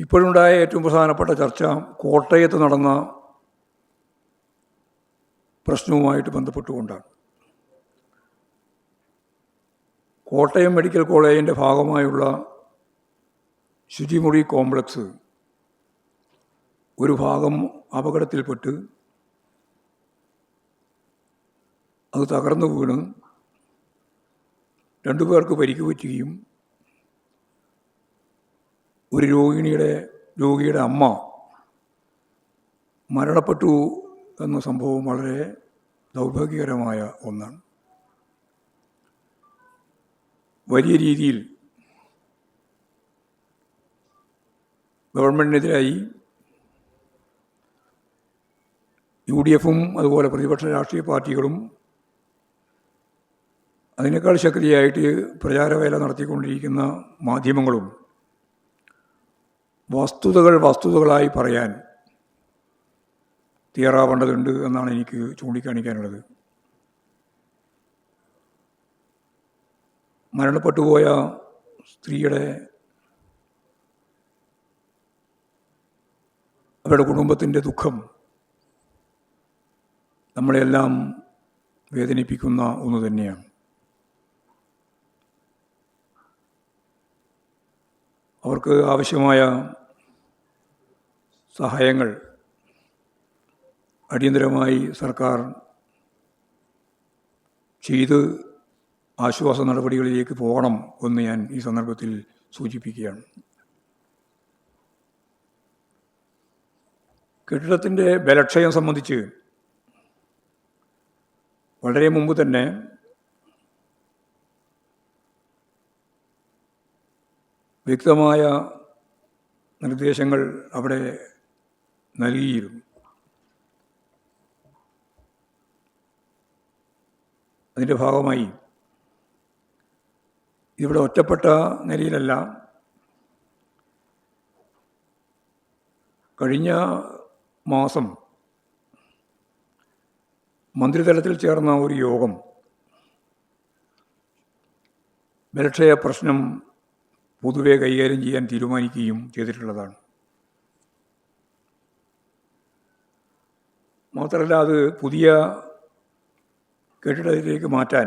ഇപ്പോഴുണ്ടായ ഏറ്റവും പ്രധാനപ്പെട്ട ചർച്ച കോട്ടയത്ത് നടന്ന പ്രശ്നവുമായിട്ട് ബന്ധപ്പെട്ടുകൊണ്ടാണ്. കോട്ടയം മെഡിക്കൽ കോളേജിന്റെ ഭാഗമായുള്ള ശുചിമുറി കോംപ്ലക്സ് ഒരു ഭാഗം അപകടത്തിൽപ്പെട്ട് അത് തകർന്നു വീണ് രണ്ടു പേർക്ക് പരിക്ക് പറ്റുകയും ഒരു രോഹിണിയുടെ രോഗിയുടെ അമ്മ മരണപ്പെട്ടു എന്ന സംഭവം വളരെ ദൗർഭാഗ്യകരമായ ഒന്നാണ്. വലിയ രീതിയിൽ ഗവൺമെന്റിനെതിരായി യു ഡി എഫും അതുപോലെ പ്രതിപക്ഷ രാഷ്ട്രീയ പാർട്ടികളും അതിനേക്കാൾ ശക്തിയായിട്ട് പ്രചാരവേല നടത്തിക്കൊണ്ടിരിക്കുന്ന മാധ്യമങ്ങളും വസ്തുതകൾ വസ്തുതകളായി പറയാൻ തയ്യാറാവേണ്ടതുണ്ട് എന്നാണ് എനിക്ക് ചൂണ്ടിക്കാണിക്കാനുള്ളത്. മരണപ്പെട്ടുപോയ സ്ത്രീയുടെ അവരുടെ കുടുംബത്തിന്റെ ദുഃഖം നമ്മളെല്ലാം വേദനിപ്പിക്കുന്ന ഒന്ന് തന്നെയാണ്. അവർക്ക് ആവശ്യമായ സഹായങ്ങൾ അടിയന്തരമായി സർക്കാർ ചെയ്ത് ആശ്വാസ നടപടികളിലേക്ക് പോകണം എന്ന് ഞാൻ ഈ സന്ദർഭത്തിൽ സൂചിപ്പിക്കുകയാണ്. കെട്ടിടത്തിന്റെ ബലക്ഷയം സംബന്ധിച്ച് വളരെ മുമ്പ് തന്നെ വ്യക്തമായ നിർദ്ദേശങ്ങൾ അവിടെ നൽകിയിരുന്നു. അതിന്റെ ഭാഗമായി ഇവിടെ ഒറ്റപ്പെട്ട നിലയിലല്ല. കഴിഞ്ഞ മാസം മന്ത്രിതലത്തിൽ ചേർന്ന ഒരു യോഗം ബലക്ഷയ പ്രശ്നം പൊതുവെ കൈകാര്യം ചെയ്യാൻ തീരുമാനിക്കുകയും ചെയ്തിട്ടുള്ളതാണ്. മാത്രമല്ല അത് പുതിയ കെട്ടിടത്തിലേക്ക് മാറ്റാൻ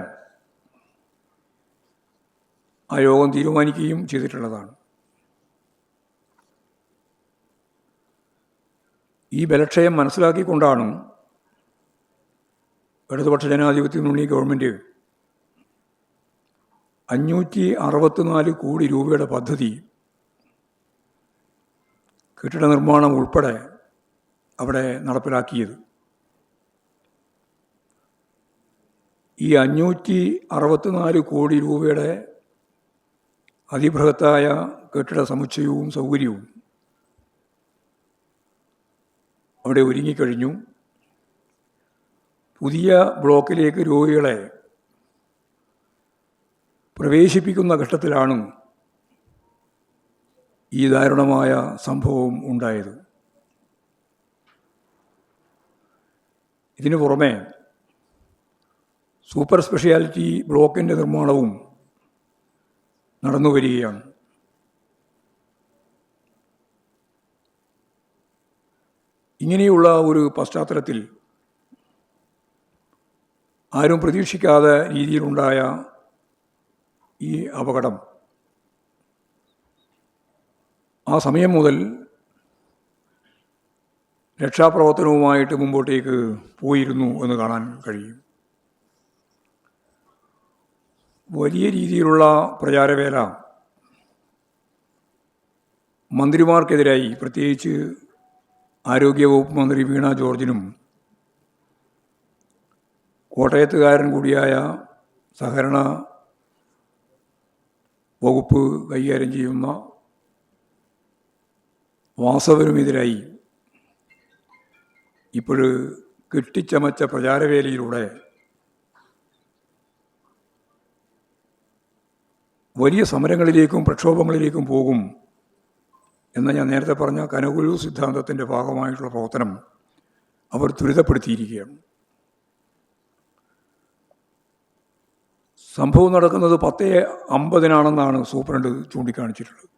ആ യോഗം തീരുമാനിക്കുകയും ചെയ്തിട്ടുള്ളതാണ്. ഈ ബലക്ഷയം മനസ്സിലാക്കിക്കൊണ്ടാണ് ഇടതുപക്ഷ ജനാധിപത്യ മുന്നണി ഗവൺമെന്റ് അഞ്ഞൂറ്റി അറുപത്തിനാല് കോടി രൂപയുടെ പദ്ധതി കെട്ടിട നിർമ്മാണം ഉൾപ്പെടെ അവിടെ നടപ്പിലാക്കിയത്. ഈ അഞ്ഞൂറ്റി അറുപത്തിനാല് കോടി രൂപയുടെ അതിബൃഹത്തായ കെട്ടിട സമുച്ചയവും സൗകര്യവും അവിടെ ഒരുങ്ങിക്കഴിഞ്ഞു. പുതിയ ബ്ലോക്കിലേക്ക് രോഗികളെ പ്രവേശിപ്പിക്കുന്ന ഘട്ടത്തിലാണ് ഈ ദാരുണമായ സംഭവം ഉണ്ടായത്. ഇതിനു പുറമെ സൂപ്പർ സ്പെഷ്യാലിറ്റി ബ്ലോക്കിന്റെ നിർമ്മാണവും നടന്നു വരികയാണ് ഇങ്ങനെയുള്ള ഒരു പശ്ചാത്തലത്തിൽ ആരും പ്രതീക്ഷിക്കാതെ രീതിയിലുണ്ടായ ഈ അപകടം. ആ സമയം മുതൽ രക്ഷാപ്രവർത്തനവുമായിട്ട് മുമ്പോട്ടേക്ക് പോയിരുന്നു എന്ന് കാണാൻ കഴിയും. വലിയ രീതിയിലുള്ള പ്രചാരവേല മന്ത്രിമാർക്കെതിരായി പ്രത്യേകിച്ച് ആരോഗ്യവകുപ്പ് മന്ത്രി വീണ ജോർജിനും കോട്ടയത്തുകാരൻ കൂടിയായ സഹകരണ വകുപ്പ് കൈകാര്യം ചെയ്യുന്ന വാസവനുമെതിരായി ഇപ്പോൾ കെട്ടിച്ചമച്ച പ്രചാരവേലയിലൂടെ വലിയ സമരങ്ങളിലേക്കും പ്രക്ഷോഭങ്ങളിലേക്കും പോകും എന്ന് ഞാൻ നേരത്തെ പറഞ്ഞ കനകുരു സിദ്ധാന്തത്തിന്റെ ഭാഗമായിട്ടുള്ള പ്രവർത്തനം അവർ ത്വരിതപ്പെടുത്തിയിരിക്കുകയാണ്. സംഭവം നടക്കുന്നത് പത്തേ അമ്പതിനാണെന്നാണ് സൂപ്രണ്ട് ചൂണ്ടിക്കാണിച്ചിട്ടുള്ളത്.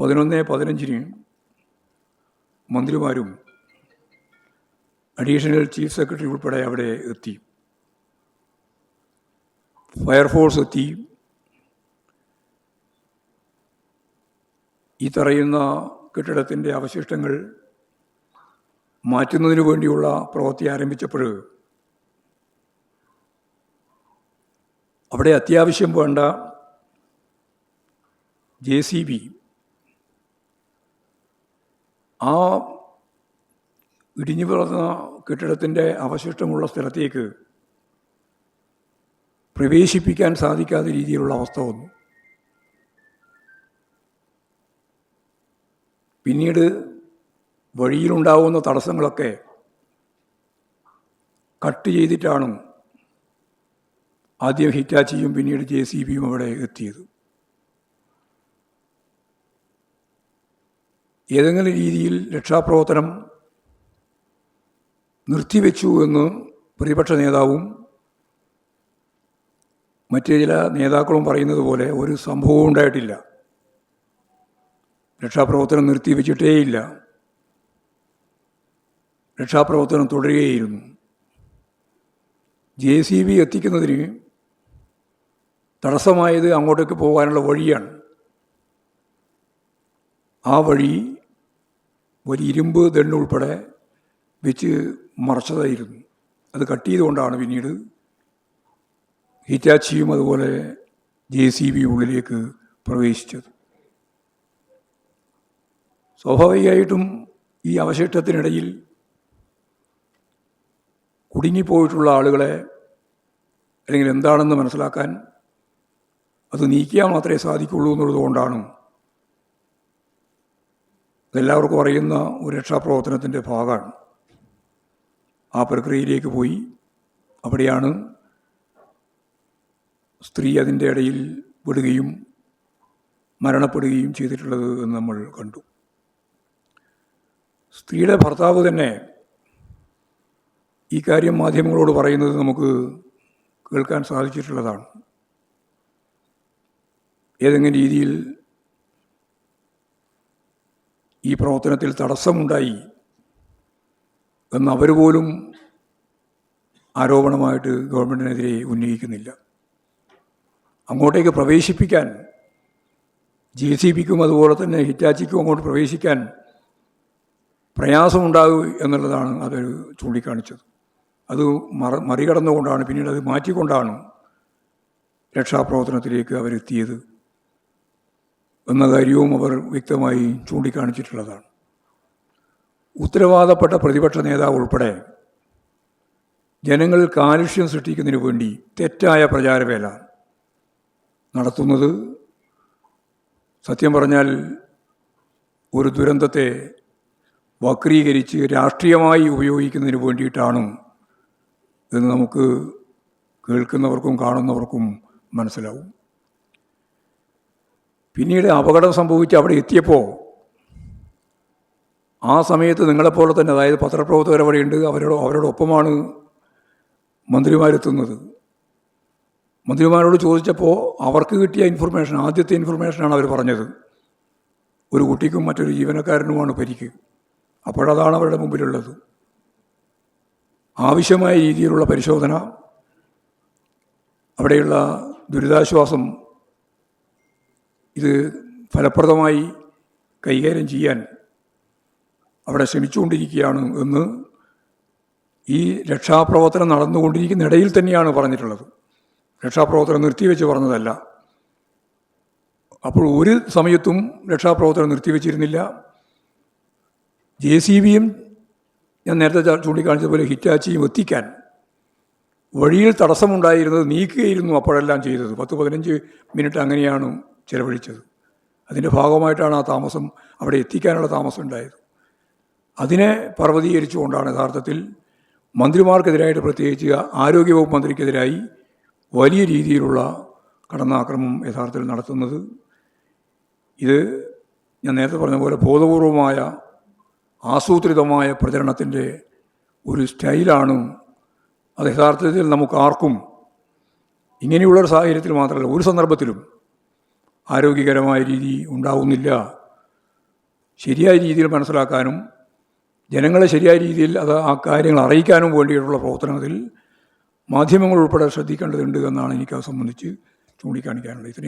പതിനൊന്ന് പതിനഞ്ചിന് മന്ത്രിമാരും അഡീഷണൽ ചീഫ് സെക്രട്ടറി ഉൾപ്പെടെ അവിടെ എത്തി. ഫയർഫോഴ്സ് എത്തി. ഈ തറയുന്ന കെട്ടിടത്തിന്റെ അവശിഷ്ടങ്ങൾ മാറ്റുന്നതിന് വേണ്ടിയുള്ള പ്രവൃത്തി ആരംഭിച്ചപ്പോൾ അവിടെ അത്യാവശ്യം വേണ്ട ജെ സി ബി ആ ഇടിഞ്ഞു പിറന്ന കെട്ടിടത്തിന്റെ അവശിഷ്ടമുള്ള സ്ഥലത്തേക്ക് പ്രവേശിപ്പിക്കാൻ സാധിക്കാത്ത രീതിയിലുള്ള അവസ്ഥ വന്നു. പിന്നീട് വഴിയിലുണ്ടാവുന്ന തടസ്സങ്ങളൊക്കെ കട്ട് ചെയ്തിട്ടാണ് ആദ്യം ഹിറ്റാച്ചിയും പിന്നീട് ജെ സി ബിയും അവിടെ എത്തിയത്. ഏതെങ്കിലും രീതിയിൽ രക്ഷാപ്രവർത്തനം നിർത്തിവെച്ചു എന്ന് പ്രതിപക്ഷ നേതാവും മറ്റു ചില നേതാക്കളും പറയുന്നത് പോലെ ഒരു സംഭവവും ഉണ്ടായിട്ടില്ല. രക്ഷാപ്രവർത്തനം നിർത്തിവെച്ചിട്ടേയില്ല. രക്ഷാപ്രവർത്തനം തുടരുകയായിരുന്നു. ജെ സി ബി എത്തിക്കുന്നതിന് തടസ്സമായത് അങ്ങോട്ടേക്ക് പോകാനുള്ള വഴിയാണ്. ആ വഴി ഒരു ഇരുമ്പ് ദണ്ണുൾപ്പെടെ വെച്ച് മറച്ചതായിരുന്നു. അത് കട്ട് ചെയ്തുകൊണ്ടാണ് പിന്നീട് ഹിറ്റാച്ചിയും അതുപോലെ ജെ സി ബി ഉള്ളിലേക്ക് പ്രവേശിച്ചത്. സ്വാഭാവികമായിട്ടും ഈ അവശിഷ്ടത്തിനിടയിൽ കുടുങ്ങിപ്പോയിട്ടുള്ള ആളുകളെ അല്ലെങ്കിൽ എന്താണെന്ന് മനസ്സിലാക്കാൻ അത് നീക്കിയാൽ മാത്രമേ സാധിക്കുള്ളൂ എന്നുള്ളതുകൊണ്ടാണ് അതെല്ലാവർക്കും അറിയുന്ന ഒരു രക്ഷാപ്രവർത്തനത്തിന്റെ ഭാഗമാണ്. ആ പ്രക്രിയയിലേക്ക് പോയി അവിടെയാണ് സ്ത്രീ അതിന്റെ ഇടയിൽ വിടുകയും മരണപ്പെടുകയും ചെയ്തിട്ടുള്ളത് എന്ന് നമ്മൾ കണ്ടു. സ്ത്രീയുടെ ഭർത്താവ് തന്നെ ഈ കാര്യം മാധ്യമങ്ങളോട് പറയുന്നത് നമുക്ക് കേൾക്കാൻ സാധിച്ചിട്ടുള്ളതാണ്. ഏതെങ്കിലും രീതിയിൽ ഈ പ്രവർത്തനത്തിൽ തടസ്സമുണ്ടായി എന്ന് അവർ പോലും ആരോപണമായിട്ട് ഗവൺമെന്റിനെതിരെ ഉന്നയിക്കുന്നില്ല. അങ്ങോട്ടേക്ക് പ്രവേശിപ്പിക്കാൻ ജെ സി ബിക്കും അതുപോലെ തന്നെ ഹിറ്റാച്ചിക്കും അങ്ങോട്ട് പ്രവേശിക്കാൻ പ്രയാസമുണ്ടാകും എന്നുള്ളതാണ് അതൊരു ചൂണ്ടിക്കാണിച്ചത്. അത് മറ മറികടന്നുകൊണ്ടാണ് പിന്നീട് അത് മാറ്റിക്കൊണ്ടാണ് രക്ഷാപ്രവർത്തനത്തിലേക്ക് അവരെത്തിയത് എന്ന കാര്യവും അവർ വ്യക്തമായി ചൂണ്ടിക്കാണിച്ചിട്ടുള്ളതാണ്. ഉത്തരവാദപ്പെട്ട പ്രതിപക്ഷ നേതാവ് ഉൾപ്പെടെ ജനങ്ങളിൽ കാലുഷ്യം സൃഷ്ടിക്കുന്നതിന് വേണ്ടി തെറ്റായ പ്രചാരവേല നടത്തുന്നത്. സത്യം പറഞ്ഞാൽ ഒരു ദുരന്തത്തെ വക്രീകരിച്ച് രാഷ്ട്രീയമായി ഉപയോഗിക്കുന്നതിന് വേണ്ടിയിട്ടാണ് എന്ന് നമുക്ക് കേൾക്കുന്നവർക്കും കാണുന്നവർക്കും മനസ്സിലാവും. പിന്നീട് അപകടം സംഭവിച്ച് അവിടെ എത്തിയപ്പോൾ ആ സമയത്ത് നിങ്ങളെപ്പോലെ തന്നെ അതായത് പത്രപ്രവർത്തകർ അവിടെയുണ്ട് അവരോട് അവരോടൊപ്പമാണ് മന്ത്രിമാരെത്തുന്നത്. മന്ത്രിമാരോട് ചോദിച്ചപ്പോൾ അവർക്ക് കിട്ടിയ ഇൻഫർമേഷൻ ആദ്യത്തെ ഇൻഫർമേഷനാണ് അവർ പറഞ്ഞത്. ഒരു കുട്ടിക്കും മറ്റൊരു ജീവനക്കാരനുമാണ് പരിക്ക്. അപ്പോഴതാണ് അവരുടെ മുമ്പിലുള്ളത്. ആവശ്യമായ രീതിയിലുള്ള പരിശോധന അവിടെയുള്ള ദുരിതാശ്വാസം ഇത് ഫലപ്രദമായി കൈകാര്യം ചെയ്യാൻ അവിടെ ശ്രമിച്ചുകൊണ്ടിരിക്കുകയാണ് എന്ന് ഈ രക്ഷാപ്രവർത്തനം നടന്നുകൊണ്ടിരിക്കുന്ന ഇടയിൽ തന്നെയാണ് പറഞ്ഞിട്ടുള്ളത്. രക്ഷാപ്രവർത്തനം നിർത്തിവെച്ച് പറഞ്ഞതല്ല. അപ്പോൾ ഒരു സമയത്തും രക്ഷാപ്രവർത്തനം നിർത്തിവെച്ചിരുന്നില്ല. ജെ സി ബിയും ഞാൻ നേരത്തെ ചൂണ്ടിക്കാണിച്ചതുപോലെ ഹിറ്റാച്ചിയും എത്തിക്കാൻ വഴിയിൽ തടസ്സമുണ്ടായിരുന്നത് നീക്കുകയായിരുന്നു അപ്പോഴെല്ലാം ചെയ്തത്. പത്ത് പതിനഞ്ച് മിനിറ്റ് അങ്ങനെയാണ് ചിലവഴിച്ചത്. അതിന്റെ ഭാഗമായിട്ടാണ് ആ താമസം അവിടെ എത്തിക്കാനുള്ള താമസം ഉണ്ടായത്. അതിനെ പർവതീകരിച്ചുകൊണ്ടാണ് യഥാർത്ഥത്തിൽ മന്ത്രിമാർക്കെതിരായിട്ട് പ്രത്യേകിച്ച് ആരോഗ്യവകുപ്പ് മന്ത്രിക്കെതിരായി വലിയ രീതിയിലുള്ള കടന്നാക്രമം യഥാർത്ഥത്തിൽ നടത്തുന്നത്. ഇത് ഞാൻ നേരത്തെ പറഞ്ഞ പോലെ ബോധപൂർവമായ ആസൂത്രിതമായ പ്രചരണത്തിന്റെ ഒരു സ്റ്റൈലാണ് അത് യഥാർത്ഥത്തിൽ നമുക്ക് ആർക്കും ഇങ്ങനെയുള്ളൊരു സാഹചര്യത്തിൽ മാത്രമല്ല ഒരു സന്ദർഭത്തിലും ആരോഗ്യകരമായ രീതി ഉണ്ടാവുന്നില്ല. ശരിയായ രീതിയിൽ മനസ്സിലാക്കാനും ജനങ്ങളെ ശരിയായ രീതിയിൽ അത് ആ കാര്യങ്ങൾ അറിയിക്കാനും വേണ്ടിയിട്ടുള്ള പ്രവർത്തനത്തിൽ മാധ്യമങ്ങൾ ഉൾപ്പെടെ ശ്രദ്ധിക്കേണ്ടതുണ്ട് എന്നാണ് എനിക്ക് അത് സംബന്ധിച്ച് ചൂണ്ടിക്കാണിക്കാനുള്ളത്.